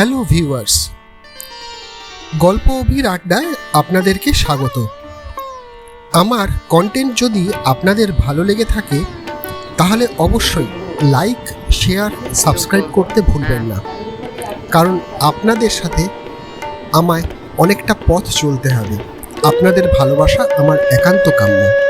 Hello viewers গল্প অভির আড্ডায় আপনাদেরকে স্বাগত। আমার কন্টেন্ট যদি আপনাদের ভালো লেগে থাকে, তাহলে অবশ্যই লাইক শেয়ার সাবস্ক্রাইব করতে ভুলবেন না। কারণ আপনাদের সাথে আমায় অনেকটা পথ চলতে হবে। আপনাদের ভালোবাসা আমার একান্ত কাম্য।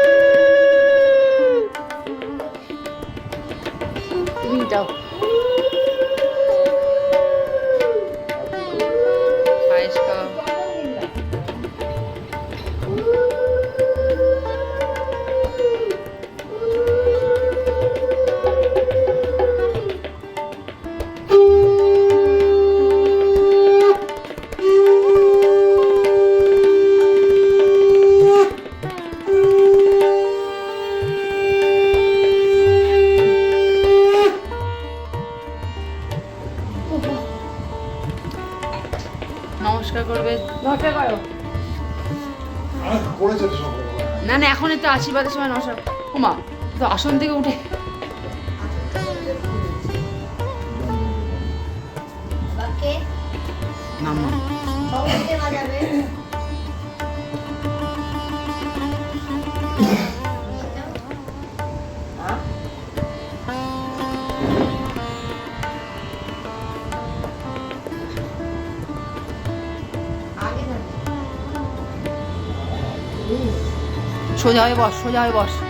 তো আশীর্বাদের সময় নশা ওমা তো আসন থেকে উঠে সোজা হয়ে বস সোজা হয়ে বস ওইটাই ওইটাই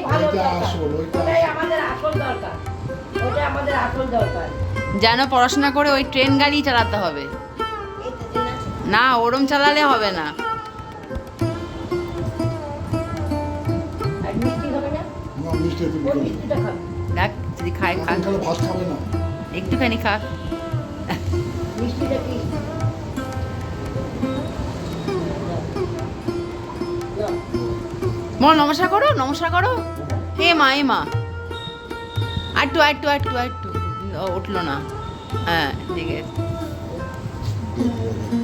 আসল, ওইটা ওইটাই আমাদের আসল দরকার। ওইটা আমাদের আসল দরকার। যেন পড়াশোনা করে ওই ট্রেন গাড়ি চালাতে হবে। না ওরম চালালে হবে না। দেখ যদি খায় খা। একটুখানি খা। মিষ্টিটা বল নমস্কার করো নমস্কার করো। হে মা এ মা। আটটু আটটু আটটু আটটু। উঠল না। হ্যাঁ ঠিক আছে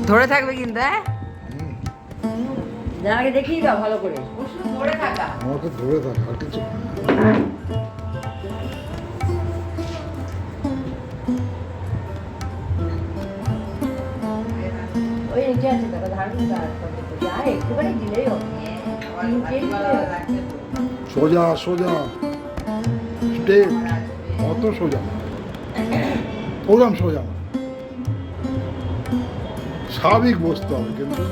ধরে থাকবে কিন্তু হ্যাঁ? জানাকে দেখিয়ে দাও ভালো করে। ধরে থাকা। আমাকে ধরে থাক আর কিছু ওই নিচে আছে দেখো ধারণ একটুখানি দিলেই হবে। সোজা সোজা। স্টেপ অত সোজা। প্রোগ্রাম সোজা। স্বাভাবিক বসতে হবে কিন্তু।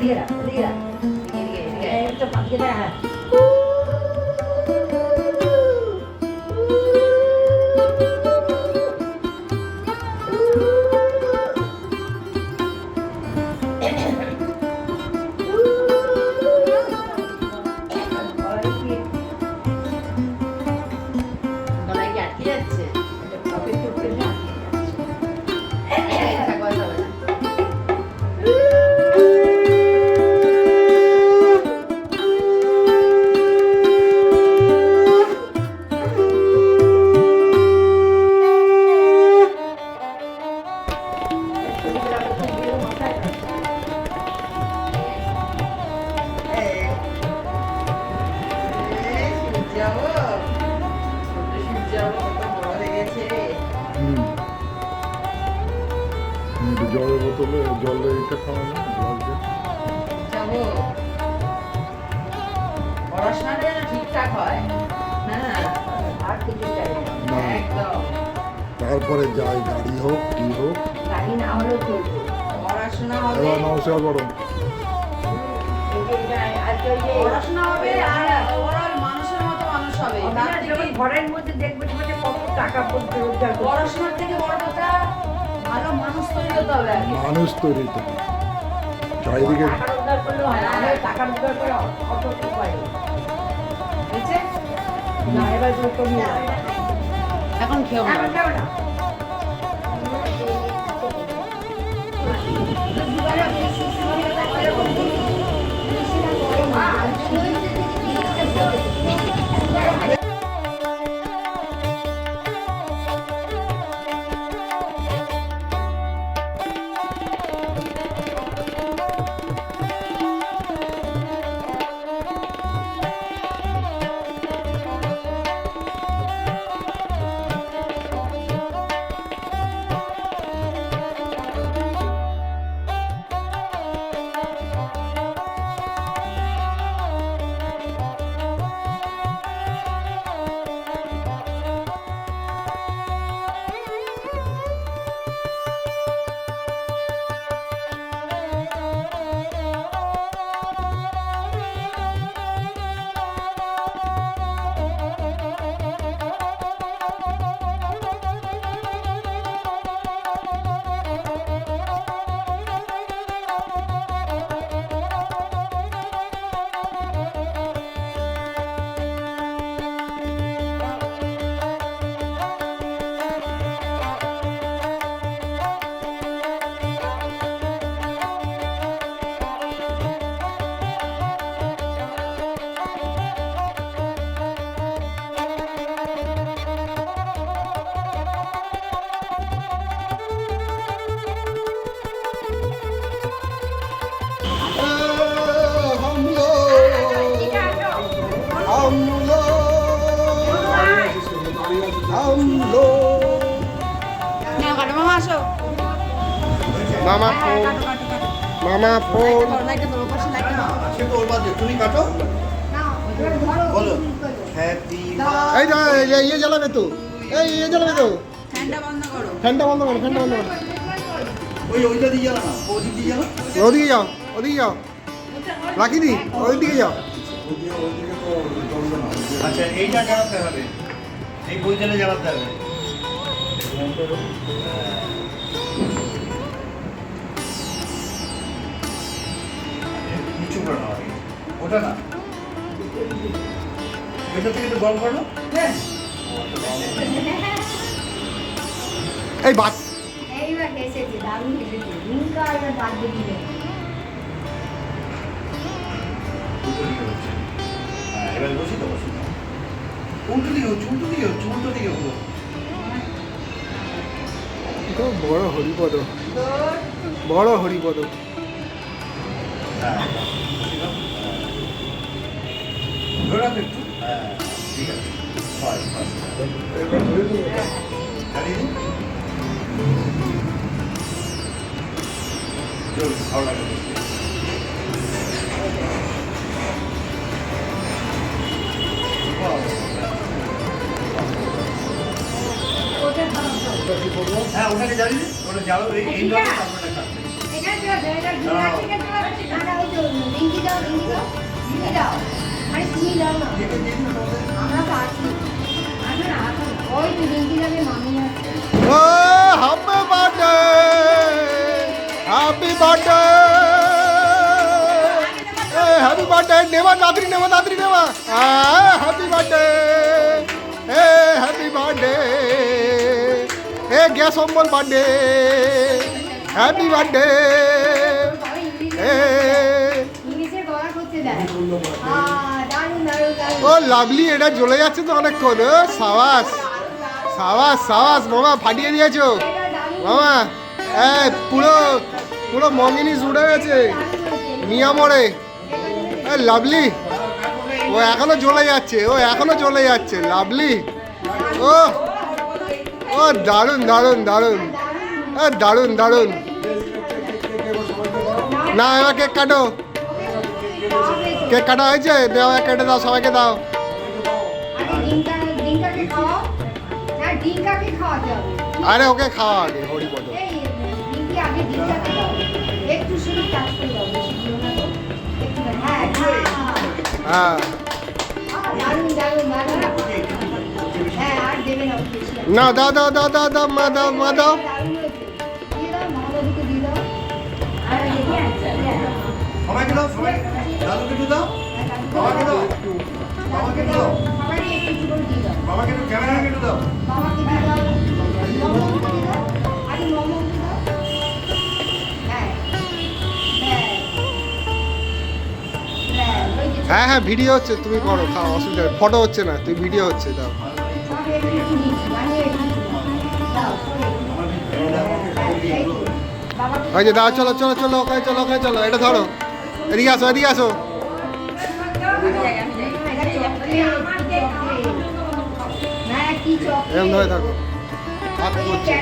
দিয়ে রাখ দিয়ে রাখ জলের বোতলে জলে এটা পড়াশোনাটা ঠিকঠাক হয়। হ্যাঁ আর কিছু চাই না। না। একদম। তারপরে যাই গাড়ি হোক কি হোক। গাড়ি না হলেও চলবে। পড়াশোনা হবে। এবার নমস্কার করো পড়াশোনা হবে আর ওরা মানুষের মতো মানুষ হবে। ঘরের মধ্যে দেখবে টাকা। পড়াশোনার থেকে বড় কথা ভালো মানুষ তৈরি হতে হবে মানুষ তৈরি তো চারিদিকে টাকা রোজগার হয় করে অত উপায় বুঝছে না। এবার তুমি এখন খেয়ে এখন খেয়ে না। থামলো মামা আসো মামা ফোন মামা ফোন এই না ইয়ে জ্বালাবে তো এই ইয়ে জ্বালাবে তো ফ্যানটা বন্ধ করো ফ্যানটা বন্ধ করো ওদিকে যাও ওদিকে যাও রাখিনি ওইদিকে যাও আচ্ছা এইটা জ্বালাতে হবে এই বইটালে জ্বালাতে হবে নিচু করে নাও ওটা না এটা থেকে একটু গরম করো এই এইবার এসেছে দারুণ এসেছে এবার বাদ দিয়ে উল্টো দিকে হচ্ছে উল্টো দিকে হচ্ছে উল্টো দিকে হচ্ছে বড় হরিপদ। বড় হরিপদ। ধরে রাখো একটু। হ্যাঁ ঠিক আছে। ভালো লাগে হ্যাঁ ওখানে জ্বালিয়ে দিন ওটা জ্বালো এই এই ঠিক আছে। তারপরে কাটবে এখানে চলে আসো, এটা ঘি না, ঠিক আছে, না, না, ওই তো, রিঙ্কি দাও, রিঙ্কি দাও, রিঙ্কি দাও। আরে তুমি দাও না। দিয়ে দিন, দিয়ে দিন ওটা ওদের। আমরা তো আছি। আসো না, আসো না। ওই তো রিঙ্কি যাবে, মামি আছে। ও হ্যাপি বার্থডে হ্যাপি বার্থডে এ হ্যাপি বার্থডে নেমা দাদরি নেমা দাদরি নেমা হ্যাপি বার্থডে এ হ্যাপি বার্থডে এ গ্যাস অম্বল বার্থডে হ্যাপি বার্থডে। ও লাভলি এটা জ্বলে যাচ্ছে তো অনেকক্ষণ। ও সাবাস। সাবাস সাবাস মামা ফাটিয়ে দিয়েছ। মামা এ পুরো পুরো মঙ্গিনি উড়ে গেছে। এ লাভলি ও এখনও জ্বলে যাচ্ছে। ও এখনও জ্বলে যাচ্ছে। লাভলি ও ও দারুণ দারুণ দারুণ। এ দারুণ দারুণ। না এবার কেক কাটো। কেক কাটা হয়েছে? দেওয়া কেটে দাও সবাইকে দাও। হ্যাঁ আরে ওকে খাওয়া আগে না তো একটু না। হ্যাঁ। না দাও দাও দাও দাও দাও মা দাও মা দাও। সবাইকে সবাই। দাদুকে বাবাকে বাবাকে বাবাকে ক্যামেরাকে বাবাকে হ্যাঁ হ্যাঁ। হ্যাঁ হ্যাঁ হ্যাঁ ভিডিও হচ্ছে তুমি করো খাও অসুবিধা ফটো হচ্ছে না তুই ভিডিও হচ্ছে দাও। ওই যে দাও, চলো চলো চলো, ওখানে চলো ওখানে চলো, এটা ধরো। এদিকে আসো এদিকে আসো। এরকম ধরে থাকো। হাত করছে